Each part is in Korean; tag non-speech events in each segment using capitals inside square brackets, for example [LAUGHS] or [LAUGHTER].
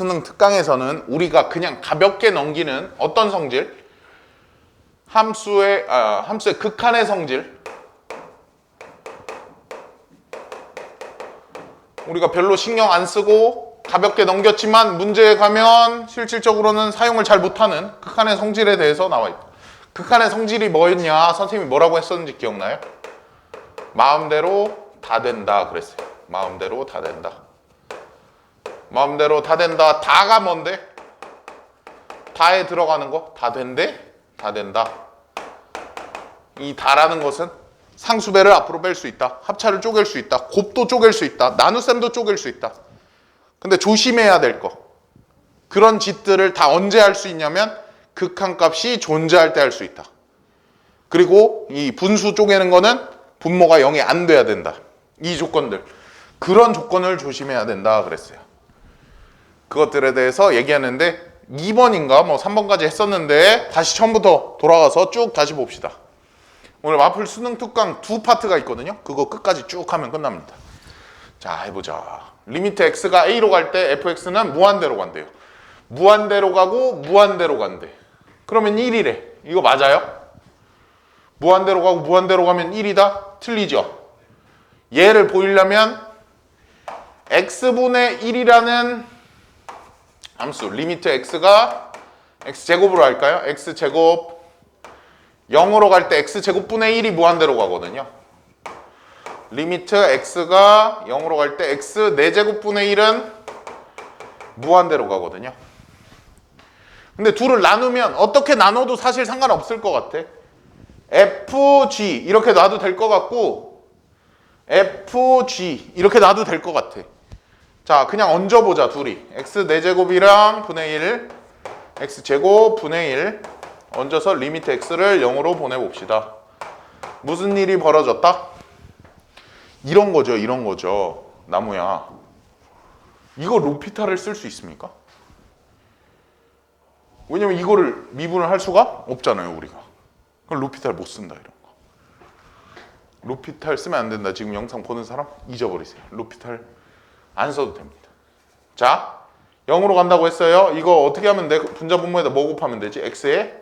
수능 특강에서는 우리가 그냥 가볍게 넘기는 어떤 성질? 함수의 아, 함수의 극한의 성질. 우리가 별로 신경 안 쓰고 가볍게 넘겼지만 문제에 가면 실질적으로는 사용을 잘 못하는 극한의 성질에 대해서 나와 있다. 극한의 성질이 뭐였냐? 선생님이 뭐라고 했었는지 기억나요? 마음대로 다 된다 그랬어요. 마음대로 다 된다. 마음대로 다 된다. 다가 뭔데? 다에 들어가는 거? 다 된대? 다 된다. 이 다라는 것은 상수배를 앞으로 뺄 수 있다. 합차를 쪼갤 수 있다. 곱도 쪼갤 수 있다. 나눗셈도 쪼갤 수 있다. 근데 조심해야 될 거. 그런 짓들을 다 언제 할 수 있냐면 극한값이 존재할 때 할 수 있다. 그리고 이 분수 쪼개는 거는 분모가 0이 안 돼야 된다. 이 조건들. 그런 조건을 조심해야 된다 그랬어요. 그것들에 대해서 얘기하는데 2번인가 뭐 3번까지 했었는데 다시 처음부터 돌아가서 쭉 다시 봅시다. 오늘 마플 수능 특강 두 파트가 있거든요. 그거 끝까지 쭉 하면 끝납니다. 자, 해보자. 리미트 x가 a로 갈 때 fx는 무한대로 간대요. 무한대로 가고 무한대로 간대. 그러면 1이래. 이거 맞아요? 무한대로 가고 무한대로 가면 1이다? 틀리죠? 얘를 보이려면 x분의 1이라는 함수 리미트 x가 x제곱으로 할까요? x제곱 0으로 갈 때 x제곱분의 1이 무한대로 가거든요. 리미트 x가 0으로 갈 때 x 4제곱분의 1은 무한대로 가거든요. 근데 둘을 나누면 어떻게 나눠도 사실 상관없을 것 같아. fg 이렇게 놔도 될 것 같고 fg 이렇게 놔도 될 것 같아. 자, 그냥 얹어보자, 둘이. x 4제곱이랑 분의 1, x제곱 분의 1 얹어서 리미트 x를 0으로 보내봅시다. 무슨 일이 벌어졌다? 이런 거죠, 이런 거죠. 나무야. 이거 로피탈을 쓸수 있습니까? 왜냐면 이거를 미분을 할 수가 없잖아요, 우리가. 그럼 로피탈 못 쓴다, 이런 거. 로피탈 쓰면 안 된다. 지금 영상 보는 사람 잊어버리세요. 로피탈 안 써도 됩니다. 자, 0으로 간다고 했어요. 이거 어떻게 하면 돼? 분자 분모에다 뭐 곱하면 되지? x의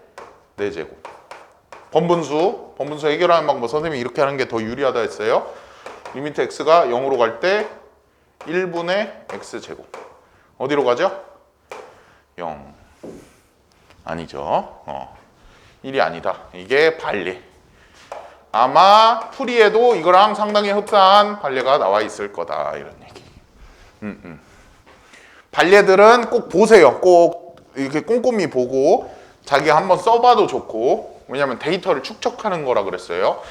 4제곱. 번분수, 번분수 해결하는 방법 선생님이 이렇게 하는 게 더 유리하다 했어요. 리미트 x가 0으로 갈 때 1분의 x제곱. 어디로 가죠? 0. 아니죠. 어. 1이 아니다. 이게 반례. 아마 풀이에도 이거랑 상당히 흡사한 반례가 나와 있을 거다. 이런 얘기. 음, 음. 반례들은 꼭 보세요. 꼭 이렇게 꼼꼼히 보고 자기가 한번 써봐도 좋고 왜냐하면 데이터를 축적하는 거라 그랬어요.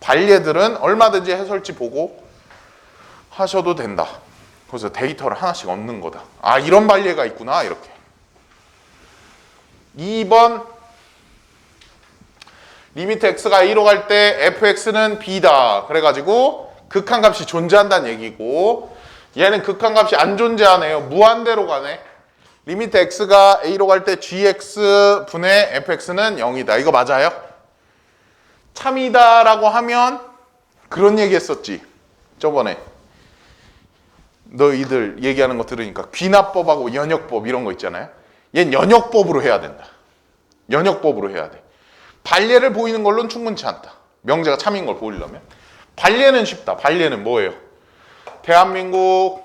반례들은 얼마든지 해설지 보고 하셔도 된다. 그래서 데이터를 하나씩 얻는 거다. 아 이런 반례가 있구나 이렇게. 2번 리미트 x가 a로 갈 때 fx는 b다. 그래가지고 극한값이 존재한다는 얘기고 얘는 극한값이 안 존재하네요. 무한대로 가네. 리미트 x가 a로 갈 때 gx 분의 fx는 0이다. 이거 맞아요? 참이다라고 하면 그런 얘기 했었지. 저번에. 너희들 얘기하는 거 들으니까 귀납법하고 연역법 이런 거 있잖아요. 얜 연역법으로 해야 된다. 연역법으로 해야 돼. 반례를 보이는 걸로는 충분치 않다. 명제가 참인 걸 보이려면. 반례는 쉽다. 반례는 뭐예요? 대한민국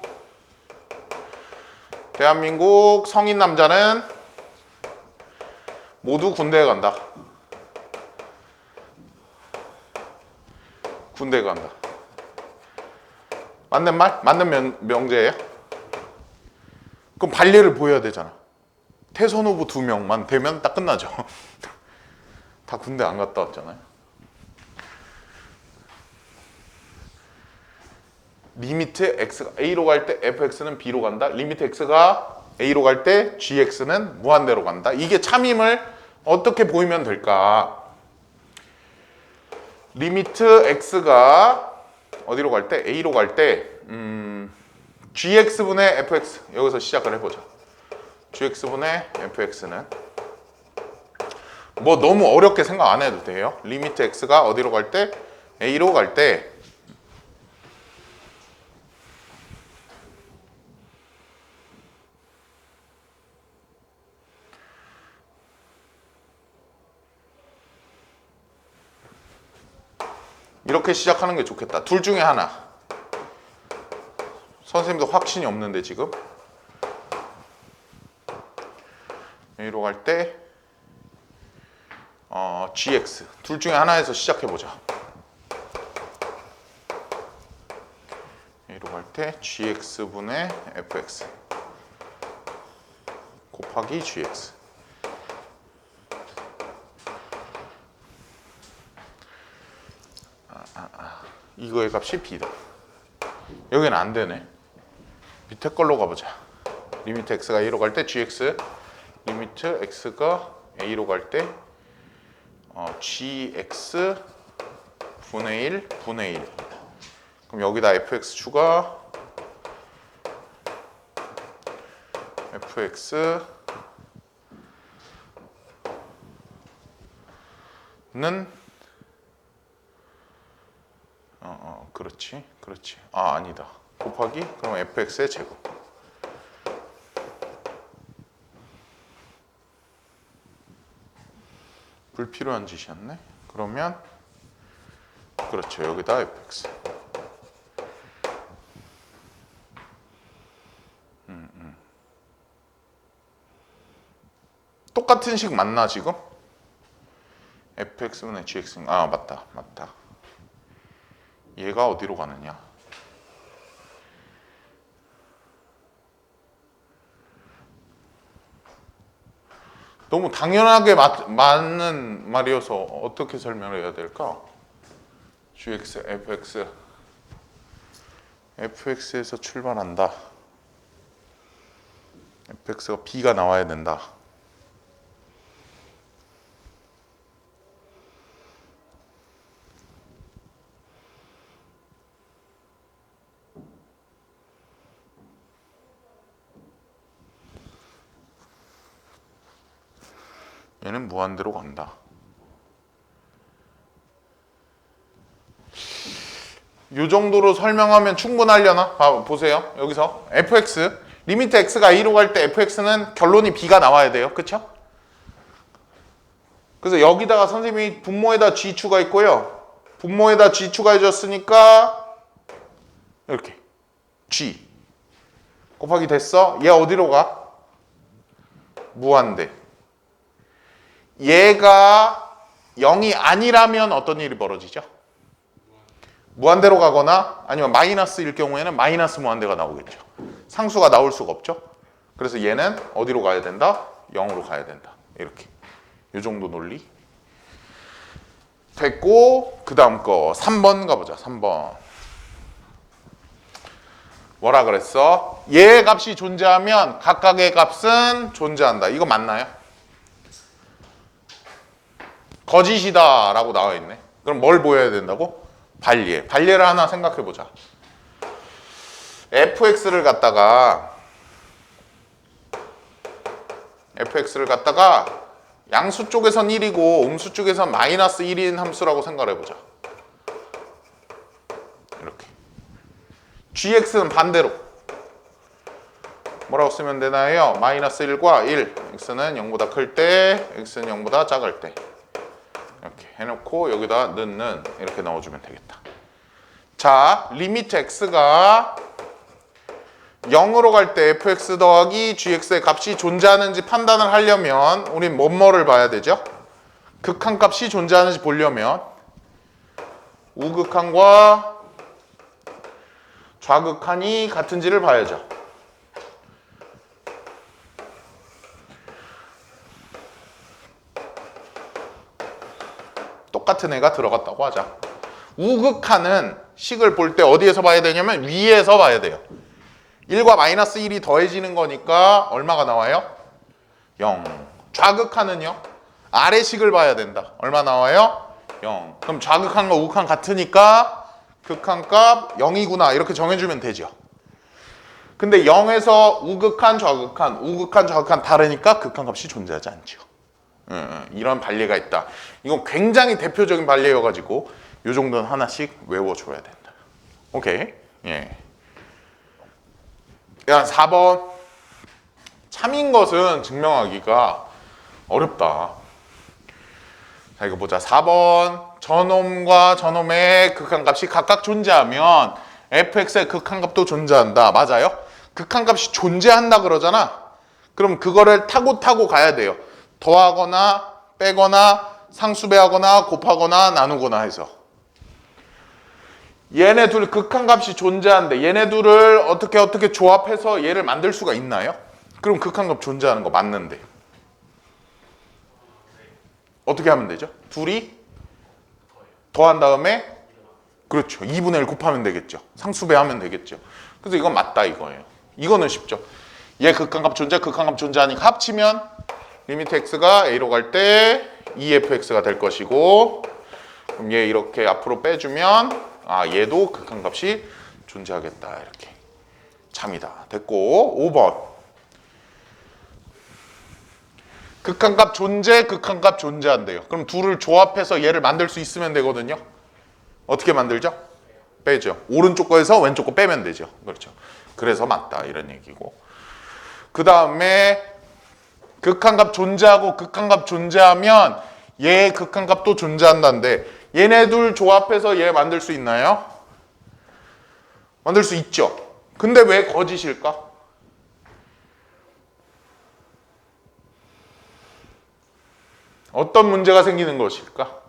대한민국 성인 남자는 모두 군대에 간다. 군대에 간다. 맞는 말? 맞는 명, 명제예요? 그럼 반례를 보여야 되잖아. 태선 후보 두 명만 되면 딱 끝나죠. [LAUGHS] 다 군대 안 갔다 왔잖아요. 리미트 x가 a로 갈 때 fx는 b로 간다. 리미트 x가 a로 갈 때 gx는 무한대로 간다. 이게 참임을 어떻게 보이면 될까? 리미트 x가 어디로 갈 때 a로 갈 때 음, gx분의 fx 여기서 시작을 해보자. gx분의 fx는 뭐 너무 어렵게 생각 안 해도 돼요. 리미트 x가 어디로 갈 때 a로 갈 때 이렇게 시작하는 게 좋겠다. 둘 중에 하나. 선생님도 확신이 없는데 지금 A로 갈 때 어, GX 둘 중에 하나에서 시작해 보자. A로 갈 때 GX 분의 FX 곱하기 GX 이거의 값이 b다. 여기는 안 되네. 밑에 걸로 가보자. 리미트 x가 a로 갈 때 gx, 리미트 x가 a로 갈 때 어, gx 분의 1 분의 1. 그럼 여기다 fx 추가 fx 는 어, 어, 그렇지, 그렇지. 아, 아니다. 곱하기 그럼 fx의 제곱. 불필요한 짓이었네. 그러면 그렇죠. 여기다 fx. 음, 음. 똑같은 식 맞나 지금? fx분의 gx. 아 맞다, 맞다. 얘가 어디로 가느냐? 너무 당연하게 맞, 맞는 말이어서 어떻게 설명을 해야 될까? gx, fx, fx에서 출발한다. fx가 b가 나와야 된다. 얘는 무한대로 간다. 요 정도로 설명하면 충분하려나? 봐, 보세요. 여기서 fx 리미트 x가 a로 갈 때 fx는 결론이 b가 나와야 돼요. 그쵸? 그래서 여기다가 선생님이 분모에다 g 추가했고요. 분모에다 g 추가해 줬으니까 이렇게 g 곱하기 됐어. 얘 어디로 가? 무한대. 얘가 0이 아니라면 어떤 일이 벌어지죠? 무한대로 가거나 아니면 마이너스일 경우에는 마이너스 무한대가 나오겠죠. 상수가 나올 수가 없죠. 그래서 얘는 어디로 가야 된다? 0으로 가야 된다. 이렇게. 이 정도 논리. 됐고 그 다음 거 3번 가보자. 3번. 뭐라 그랬어? 얘 값이 존재하면 각각의 값은 존재한다. 이거 맞나요? 거짓이다 라고 나와 있네. 그럼 뭘 보여야 된다고? 반례. 반례를 하나 생각해 보자. fx를 갖다가 fx를 갖다가 양수 쪽에선 1이고 음수 쪽에선 마이너스 1인 함수라고 생각해 보자. 이렇게. gx는 반대로 뭐라고 쓰면 되나요? 마이너스 1과 1 x는 0보다 클 때 x는 0보다 작을 때 이렇게 해놓고 여기다 넣는 이렇게 넣어주면 되겠다. 자, 리미트 x가 0으로 갈 때 fx 더하기 gx의 값이 존재하는지 판단을 하려면 우린 뭐뭐를 봐야 되죠? 극한 값이 존재하는지 보려면 우극한과 좌극한이 같은지를 봐야죠. 똑 같은 애가 들어갔다고 하자. 우극한은 식을 볼 때 어디에서 봐야 되냐면 위에서 봐야 돼요. 1과 마이너스 1이 더해지는 거니까 얼마가 나와요? 0. 좌극한은요? 아래 식을 봐야 된다. 얼마 나와요? 0. 그럼 좌극한과 우극한 같으니까 극한 값 0이구나 이렇게 정해주면 되죠. 근데 0에서 우극한, 좌극한, 우극한, 좌극한 다르니까 극한 값이 존재하지 않죠. 음, 이런 반례가 있다. 이건 굉장히 대표적인 반례여가지고 이 정도는 하나씩 외워줘야 된다. 오케이. 예. 야, 4번. 참인 것은 증명하기가 어렵다. 자, 이거 보자. 4번. 저놈과 저놈의 극한값이 각각 존재하면 fx의 극한값도 존재한다. 맞아요? 극한값이 존재한다 그러잖아. 그럼 그거를 타고 타고 가야 돼요. 더하거나 빼거나 상수배하거나 곱하거나 나누거나 해서. 얘네 둘 극한값이 존재하는데 얘네 둘을 어떻게 어떻게 조합해서 얘를 만들 수가 있나요? 그럼 극한값 존재하는 거 맞는데. 어떻게 하면 되죠? 둘이 더한 다음에 그렇죠. 2분의 1 곱하면 되겠죠. 상수배하면 되겠죠. 그래서 이건 맞다 이거예요. 이거는 쉽죠. 얘 극한값 존재, 극한값 존재하니까 합치면 리미트 x가 a로 갈때 2fx가 될 것이고 그럼 얘 이렇게 앞으로 빼주면 아 얘도 극한값이 존재하겠다 이렇게 참이다 됐고 5번 극한값 존재, 극한값 존재한대요. 그럼 둘을 조합해서 얘를 만들 수 있으면 되거든요. 어떻게 만들죠? 빼죠. 오른쪽 거에서 왼쪽 거 빼면 되죠. 그렇죠. 그래서 맞다 이런 얘기고. 그 다음에 극한값 존재하고 극한값 존재하면 얘 극한값도 존재한다는데 얘네 둘 조합해서 얘 만들 수 있나요? 만들 수 있죠. 근데 왜 거짓일까? 어떤 문제가 생기는 것일까?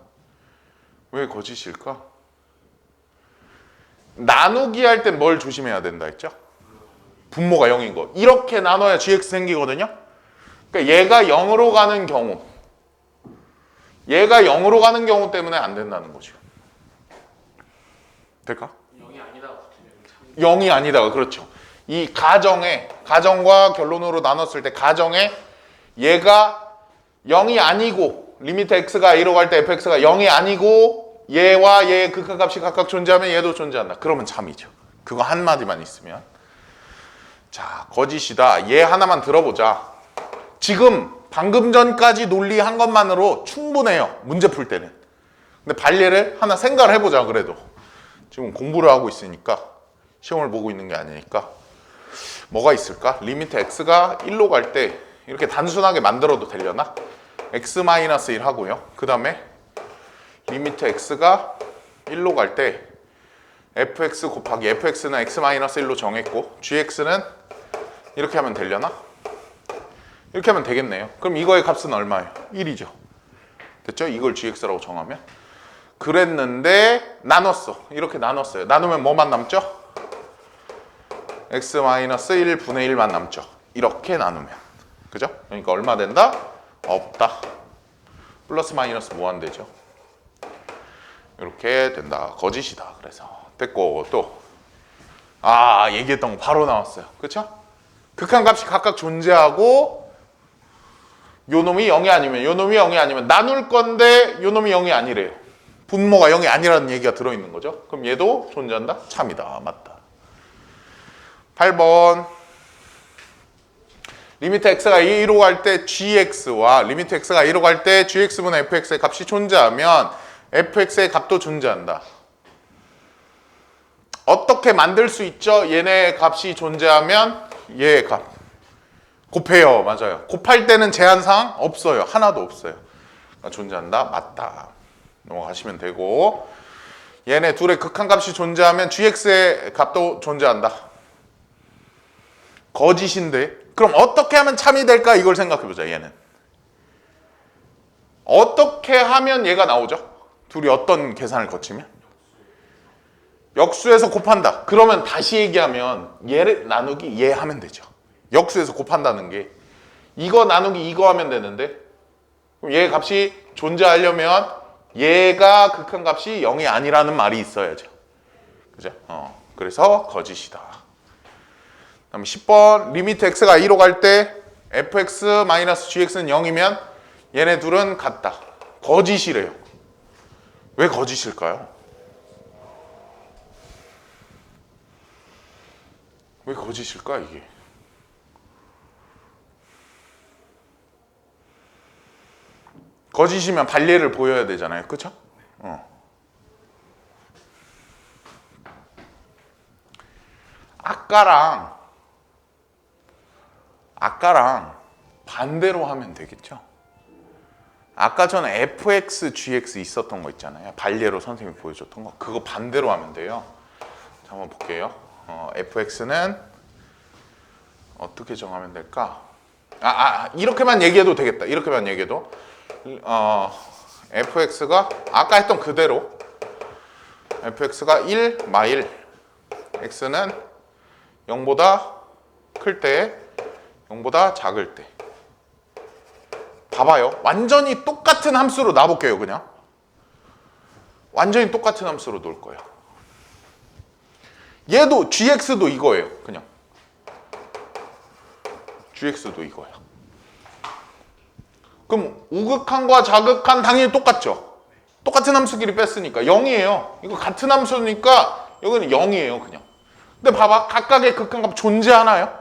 왜 거짓일까? 나누기 할 땐 뭘 조심해야 된다 했죠? 분모가 0인 거. 이렇게 나눠야 gx 생기거든요. 그러니까 얘가 0으로 가는 경우 얘가 0으로 가는 경우 때문에 안 된다는 거죠. 될까? 0이 아니다가 붙으면 참 0이 아니다가 그렇죠. 이 가정에 가정과 결론으로 나눴을 때 가정에 얘가 0이 아니고 리미트 x가 a로 갈 때 fx가 0이 아니고 얘와 얘의 극한값이 각각 존재하면 얘도 존재한다. 그러면 참이죠. 그거 한 마디만 있으면 자 거짓이다. 얘 하나만 들어보자. 지금 방금 전까지 논리한 것만으로 충분해요. 문제 풀 때는. 근데 발례를 하나 생각을 해보자 그래도. 지금 공부를 하고 있으니까 시험을 보고 있는 게 아니니까 뭐가 있을까? 리미트 x가 1로 갈 때 이렇게 단순하게 만들어도 되려나? x-1 하고요. 그 다음에 리미트 x가 1로 갈 때 fx 곱하기 fx는 x-1로 정했고 gx는 이렇게 하면 되려나? 이렇게 하면 되겠네요. 그럼 이거의 값은 얼마예요? 1이죠. 됐죠? 이걸 gx라고 정하면 그랬는데 나눴어. 이렇게 나눴어요. 나누면 뭐만 남죠? x-1 분의 1만 남죠. 이렇게 나누면. 그죠? 그러니까 얼마 된다? 없다. 플러스 마이너스 무한대죠. 이렇게 된다. 거짓이다. 그래서 됐고 또 아, 얘기했던 거 바로 나왔어요. 그렇죠? 극한값이 각각 존재하고 요 놈이 0이 아니면 요 놈이 0이 아니면 나눌 건데 요 놈이 0이 아니래요. 분모가 0이 아니라는 얘기가 들어 있는 거죠. 그럼 얘도 존재한다? 참이다. 맞다. 8번 리미트 x가 2로 갈 때 gx와 리미트 x가 2로 갈 때 gx분의 fx의 값이 존재하면 fx의 값도 존재한다. 어떻게 만들 수 있죠? 얘네 값이 존재하면 얘의 값 곱해요. 맞아요. 곱할 때는 제한사항 없어요. 하나도 없어요. 그러니까 존재한다. 맞다. 넘어가시면 되고 얘네 둘의 극한값이 존재하면 gx의 값도 존재한다. 거짓인데 그럼 어떻게 하면 참이 될까 이걸 생각해 보자 얘는 어떻게 하면 얘가 나오죠 둘이 어떤 계산을 거치면 역수에서 곱한다 그러면 다시 얘기하면 얘를 나누기 얘 하면 되죠 역수에서 곱한다는 게 이거 나누기 이거 하면 되는데 얘 값이 존재하려면 얘가 극한값이 0이 아니라는 말이 있어야죠 그죠 어 그래서 거짓이다 그다음 10번 리미트 x가 2로 갈 때 fx-gx는 0이면 얘네 둘은 같다. 거짓이래요. 왜 거짓일까요? 왜 거짓일까 이게? 거짓이면 발례를 보여야 되잖아요. 그렇죠? 어. 아까랑 아까랑 반대로 하면 되겠죠. 아까 전에 fx, gx 있었던 거 있잖아요. 발예로 선생님이 보여줬던 거. 그거 반대로 하면 돼요. 자, 한번 볼게요. 어, fx는 어떻게 정하면 될까? 아, 아, 이렇게만 얘기해도 되겠다. 이렇게만 얘기해도. 어, fx가 아까 했던 그대로 fx가 1 마일 x는 0보다 클 때, 0보다 작을 때. 봐봐요. 완전히 똑같은 함수로 놔볼게요, 그냥. 완전히 똑같은 함수로 놓을 거예요. 얘도 gx도 이거예요, 그냥. gx도 이거야. 그럼 우극한과 자극한 당연히 똑같죠. 똑같은 함수 길이 뺐으니까 0이에요. 이거 같은 함수니까 여기는 0이에요, 그냥. 근데 봐봐, 각각의 극한값 존재하나요?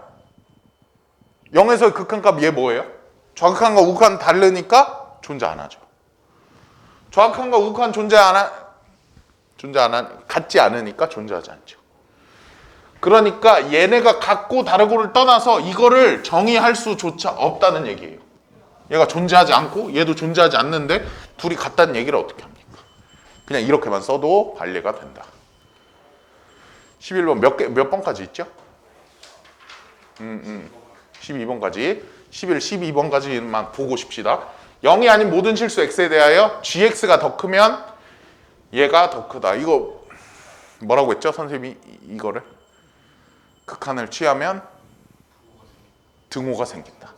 0에서 극한값 얘 뭐예요? 좌극한과 우극한 다르니까 존재 안 하죠. 좌극한과 우극한 존재 안 하, 존재 안 하, 같지 않으니까 존재하지 않죠. 그러니까 얘네가 같고 다르고를 떠나서 이거를 정의할 수조차 없다는 얘기예요. 얘가 존재하지 않고 얘도 존재하지 않는데 둘이 같다는 얘기를 어떻게 합니까? 그냥 이렇게만 써도 발례가 된다. 11번 몇 개, 몇 번까지 있죠? 음, 음. 12번까지. 11, 12번까지만 보고 싶시다. 0이 아닌 모든 실수 x에 대하여 gx가 더 크면 얘가 더 크다. 이거 뭐라고 했죠? 선생님이 이- 이거를 극한을 취하면 등호가 생긴다.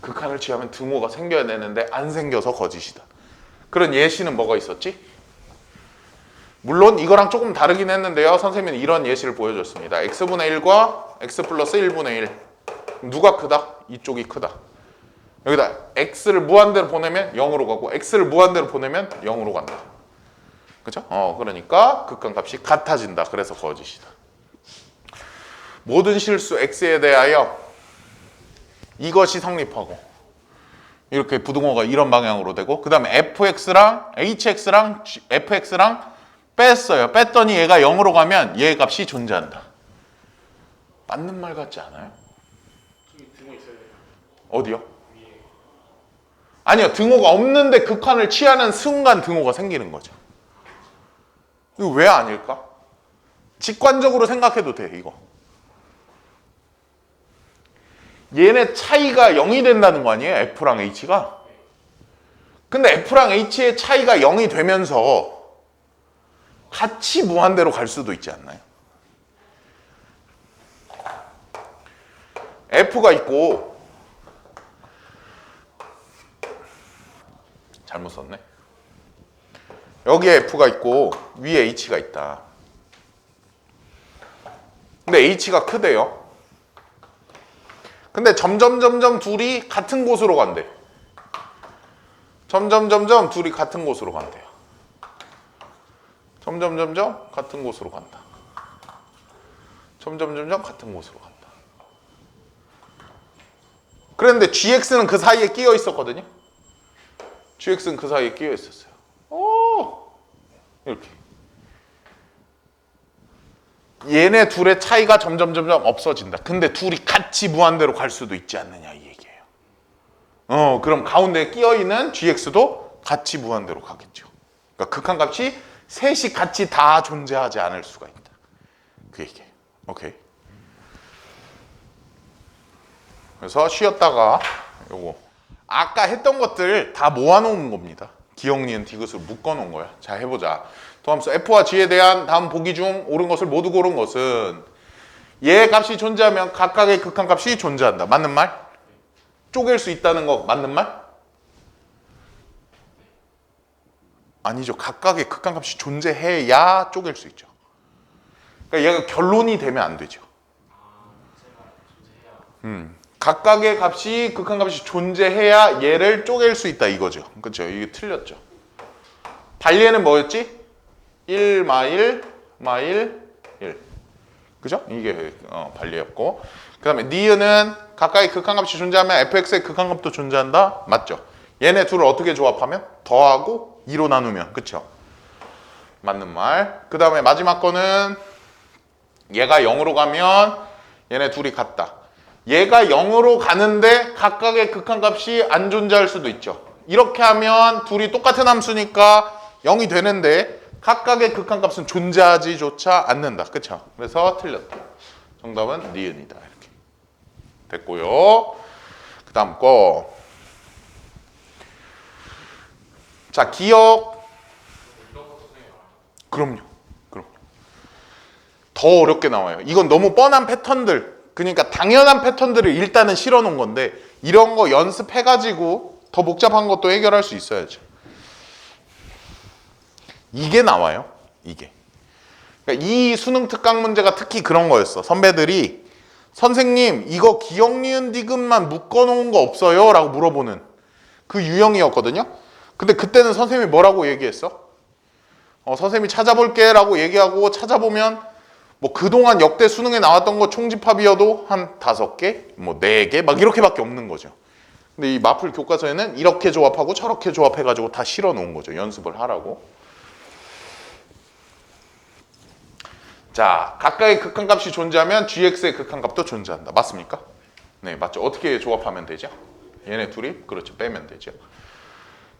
극한을 취하면 등호가 생겨야 되는데 안 생겨서 거짓이다. 그런 예시는 뭐가 있었지? 물론 이거랑 조금 다르긴 했는데요. 선생님은 이런 예시를 보여줬습니다. x분의 1과 x 플러스 1분의 1. 누가 크다? 이쪽이 크다. 여기다 x를 무한대로 보내면 0으로 가고 x를 무한대로 보내면 0으로 간다. 그죠? 어, 그러니까 극한값이 같아진다. 그래서 거짓이다. 모든 실수 x에 대하여 이것이 성립하고 이렇게 부등호가 이런 방향으로 되고 그 다음에 fx랑 hx랑 fx랑 뺐어요. 뺐더니 얘가 0으로 가면 얘 값이 존재한다. 맞는 말 같지 않아요? 어디요? 아니요. 등호가 없는데 극한을 취하는 순간 등호가 생기는 거죠. 이거 왜 아닐까? 직관적으로 생각해도 돼, 이거. 얘네 차이가 0이 된다는 거 아니에요? F랑 H가? 근데 F랑 H의 차이가 0이 되면서 같이 무한대로 갈 수도 있지 않나요? F가 있고 잘못 썼네. 여기에 F가 있고 위에 H가 있다. 근데 H가 크대요. 근데 점점 점점 둘이 같은 곳으로 간대. 점점 점점 둘이 같은 곳으로 간대요. 점점 점점 같은 곳으로 간다. 점점 점점 같은 곳으로 간다. 그런데 GX는 그 사이에 끼어 있었거든요. GX는 그 사이에 끼어 있었어요. 오! 이렇게. 얘네 둘의 차이가 점점 점점 없어진다. 근데 둘이 같이 무한대로 갈 수도 있지 않느냐 이 얘기예요. 어, 그럼 가운데 끼어 있는 GX도 같이 무한대로 가겠죠. 그러니까 극한값이 셋이 같이 다 존재하지 않을 수가 있다. 그 얘기예요. 오케이. 그래서 쉬었다가 요거 아까 했던 것들 다 모아놓은 겁니다. 기억, 니은, 디귿을 묶어놓은 거야. 자 해보자. 도함수 F와 G에 대한 다음 보기 중 옳은 것을 모두 고른 것은 얘 값이 존재하면 각각의 극한값이 존재한다. 맞는 말? 쪼갤 수 있다는 거 맞는 말? 아니죠. 각각의 극한값이 존재해야 쪼갤 수 있죠. 그러니까 얘가 결론이 되면 안 되죠. 각각의 값이 극한값이 존재해야 얘를 쪼갤 수 있다 이거죠. 그렇죠? 이게 틀렸죠. 발리에는 뭐였지? 1 마일 마일 1. 그죠? 이게 어, 발리였고. 그 다음에 니은은 각각의 극한값이 존재하면 fx의 극한값도 존재한다. 맞죠? 얘네 둘을 어떻게 조합하면 더하고 2로 나누면 그렇죠? 맞는 말. 그 다음에 마지막 거는 얘가 0으로 가면 얘네 둘이 같다. 얘가 0으로 가는데 각각의 극한값이 안 존재할 수도 있죠. 이렇게 하면 둘이 똑같은 함수니까 0이 되는데 각각의 극한값은 존재하지조차 않는다. 그쵸? 그래서 틀렸다. 정답은 니은이다. 이렇게 됐고요. 그 다음 거. 자, 기억. 그럼요. 그럼요. 더 어렵게 나와요. 이건 너무 뻔한 패턴들. 그러니까 당연한 패턴들을 일단은 실어 놓은 건데 이런 거 연습해 가지고 더 복잡한 것도 해결할 수 있어야죠. 이게 나와요. 이게. 그러니까 이 수능 특강 문제가 특히 그런 거였어. 선배들이 선생님 이거 기억 니은 디귿만 묶어 놓은 거 없어요? 라고 물어보는 그 유형이었거든요. 근데 그때는 선생님이 뭐라고 얘기했어? 어, 선생님이 찾아볼게 라고 얘기하고 찾아보면 뭐 그동안 역대 수능에 나왔던 거 총집합이어도 한 다섯 개, 뭐 네 개, 막 이렇게밖에 없는 거죠. 근데 이 마플 교과서에는 이렇게 조합하고 저렇게 조합해가지고 다 실어 놓은 거죠. 연습을 하라고. 자, 각각의 극한값이 존재하면 gx의 극한값도 존재한다. 맞습니까? 네, 맞죠. 어떻게 조합하면 되죠? 얘네 둘이 그렇죠. 빼면 되죠.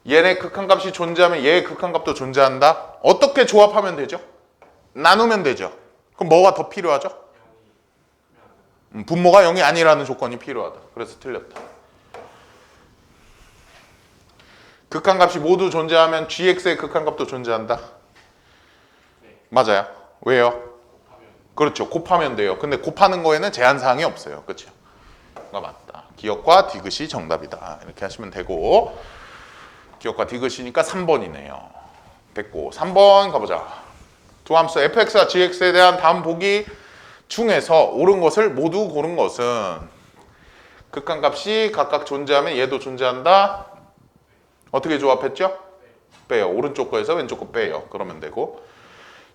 얘네 극한값이 존재하면 얘의 극한값도 존재한다. 어떻게 조합하면 되죠? 나누면 되죠. 그럼 뭐가 더 필요하죠? 음, 분모가 0이 아니라는 조건이 필요하다. 그래서 틀렸다. 극한값이 모두 존재하면 gx의 극한값도 존재한다. 맞아요. 왜요? 그렇죠. 곱하면 돼요. 근데 곱하는 거에는 제한 사항이 없어요. 그렇죠? 가 맞다. 기억과 디귿이 정답이다. 이렇게 하시면 되고 기억과 디귿이니까 3번이네요. 됐고 3번 가보자. 두 함수 fx와 gx에 대한 다음 보기 중에서 옳은 것을 모두 고른 것은 극한값이 각각 존재하면 얘도 존재한다. 어떻게 조합했죠? 빼요. 오른쪽 거에서 왼쪽 거 빼요. 그러면 되고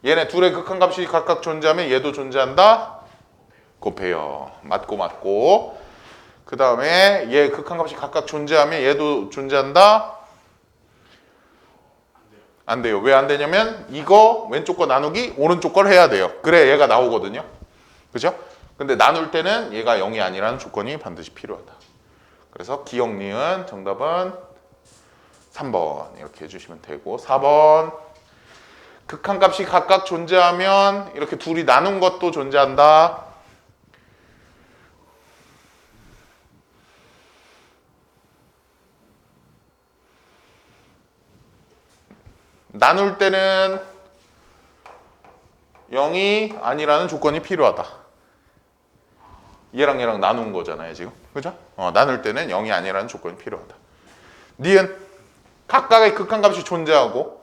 얘네 둘의 극한값이 각각 존재하면 얘도 존재한다. 곱해요. 맞고 맞고. 그 다음에 얘 극한값이 각각 존재하면 얘도 존재한다. 안 돼요. 왜 안 되냐면 이거 왼쪽 거 나누기 오른쪽 걸 해야 돼요. 그래 얘가 나오거든요. 그죠? 근데 나눌 때는 얘가 0이 아니라는 조건이 반드시 필요하다. 그래서 기억 니은 정답은 3번 이렇게 해주시면 되고 4번 극한값이 각각 존재하면 이렇게 둘이 나눈 것도 존재한다. 나눌 때는 0이 아니라는 조건이 필요하다. 얘랑 얘랑 나눈 거잖아요, 지금. 그죠? 어, 나눌 때는 0이 아니라는 조건이 필요하다. 니은 각각의 극한값이 존재하고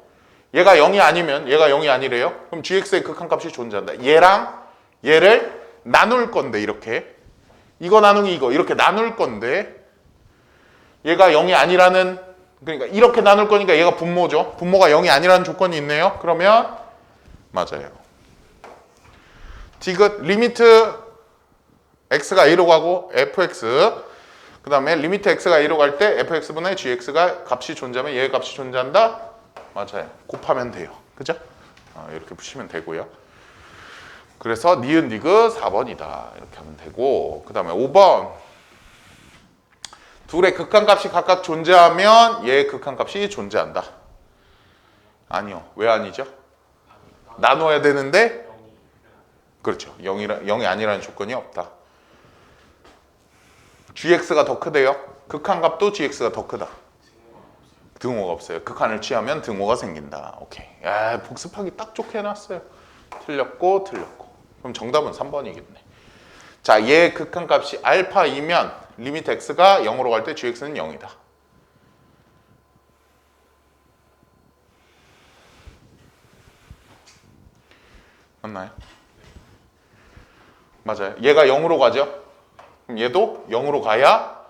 얘가 0이 아니면 얘가 0이 아니래요. 그럼 gx의 극한값이 존재한다. 얘랑 얘를 나눌 건데 이렇게 이거 나누기 이거 이렇게 나눌 건데 얘가 0이 아니라는 그러니까 이렇게 나눌 거니까 얘가 분모죠. 분모가 0이 아니라는 조건이 있네요. 그러면 맞아요. 디귿 리미트 x가 a로 가고 fx 그 다음에 리미트 x가 a로 갈 때 fx분의 gx가 값이 존재하면 얘의 값이 존재한다? 맞아요. 곱하면 돼요. 그죠? 어, 이렇게 푸시면 되고요. 그래서 니은 디귿 4번이다. 이렇게 하면 되고 그 다음에 5번 둘의 극한값이 각각 존재하면 얘의 극한값이 존재한다. 아니요. 왜 아니죠? 나눠야 되는데 그렇죠. 0이라, 0이 아니라는 조건이 없다. gx가 더 크대요. 극한값도 gx가 더 크다. 등호가 없어요. 극한을 취하면 등호가 생긴다. 오케이. 야, 복습하기 딱 좋게 해놨어요. 틀렸고 틀렸고. 그럼 정답은 3번이겠네. 자, 얘 극한 값이 알파이면 리미트 x가 0으로 갈 때 gx는 0이다. 맞나요? 맞아요. 얘가 0으로 가죠. 그럼 얘도 0으로 가야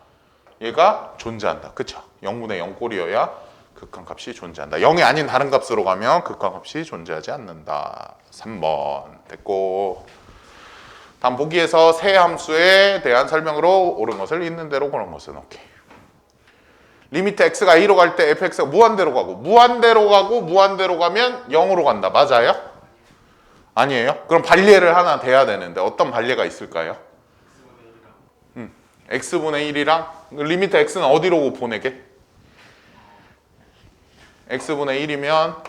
얘가 존재한다. 그쵸? 0분의 0 꼴이어야 극한값이 존재한다. 0이 아닌 다른 값으로 가면 극한값이 존재하지 않는다. 3번 됐고 다음 보기에서 세 함수에 대한 설명으로 옳은 것을 있는 대로 고른 것은 오케이. 리미트 x가 2로 갈 때 fx가 무한대로 가고 무한대로 가고 무한대로 가면 0으로 간다. 맞아요? 아니에요? 그럼 반례를 하나 돼야 되는데 어떤 반례가 있을까요? x분의 1이랑 리미트 x는 어디로 보내게? X분의 1이면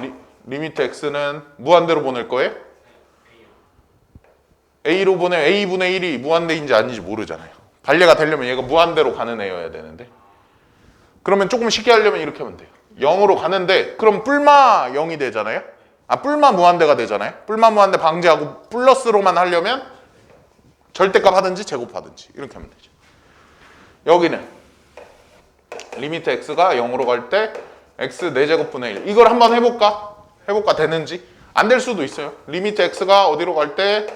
리, 리미트 x는 무한대로 보낼 거예요? a로 보내 a분의 1이 무한대인지 아닌지 모르잖아요. 반례가 되려면 얘가 무한대로 가는 애여야 되는데 그러면 조금 쉽게 하려면 이렇게 하면 돼요. 0으로 가는데 그럼 뿔마 0이 되잖아요. 아 뿔마 무한대가 되잖아요. 뿔마 무한대 방지하고 플러스로만 하려면 절대값 하든지 제곱하든지 이렇게 하면 되죠. 여기는 리미트 x가 0으로 갈 때 x 4제곱분의 1 이걸 한번 해볼까? 해볼까 되는지 안 될 수도 있어요. 리미트 x가 어디로 갈 때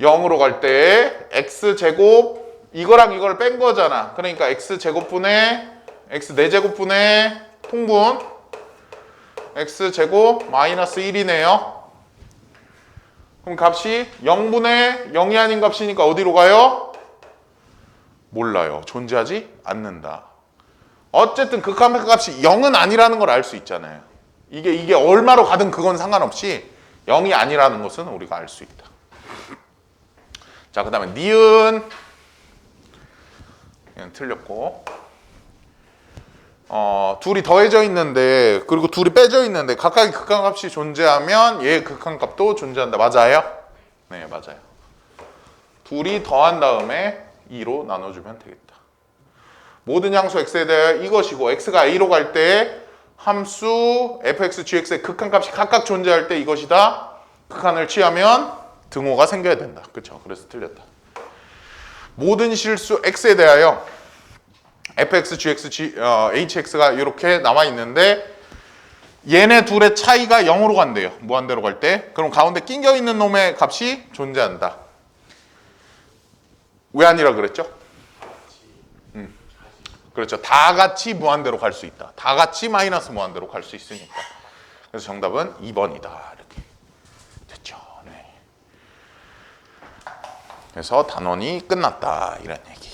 0으로 갈 때 x 제곱 이거랑 이걸 뺀 거잖아. 그러니까 x 제곱분의 x 4제곱분의 통분 x 제곱 마이너스 1이네요. 그럼 값이 0분의 0이 아닌 값이니까 어디로 가요? 몰라요. 존재하지 않는다. 어쨌든 극한의 값이 0은 아니라는 걸 알 수 있잖아요. 이게 이게 얼마로 가든 그건 상관없이 0이 아니라는 것은 우리가 알 수 있다. 자, 그다음에 니은 틀렸고 어, 둘이 더해져 있는데 그리고 둘이 빼져 있는데 각각의 극한값이 존재하면 얘의 극한값도 존재한다. 맞아요? 네, 맞아요. 둘이 더한 다음에 2로 나눠주면 되겠다. 모든 양수 x에 대하여 이것이고 x가 a로 갈 때 함수 fx, gx의 극한값이 각각 존재할 때 이것이다. 극한을 취하면 등호가 생겨야 된다. 그렇죠? 그래서 틀렸다. 모든 실수 x에 대하여 fx, gx, g, 어, hx가 이렇게 남아 있는데 얘네 둘의 차이가 0으로 간대요. 무한대로 갈 때. 그럼 가운데 낑겨 있는 놈의 값이 존재한다. 왜 아니라 그랬죠? 음. 그렇죠. 다 같이 무한대로 갈 수 있다. 다 같이 마이너스 무한대로 갈 수 있으니까. 그래서 정답은 2번이다. 이렇게 됐죠. 네. 그래서 단원이 끝났다. 이런 얘기.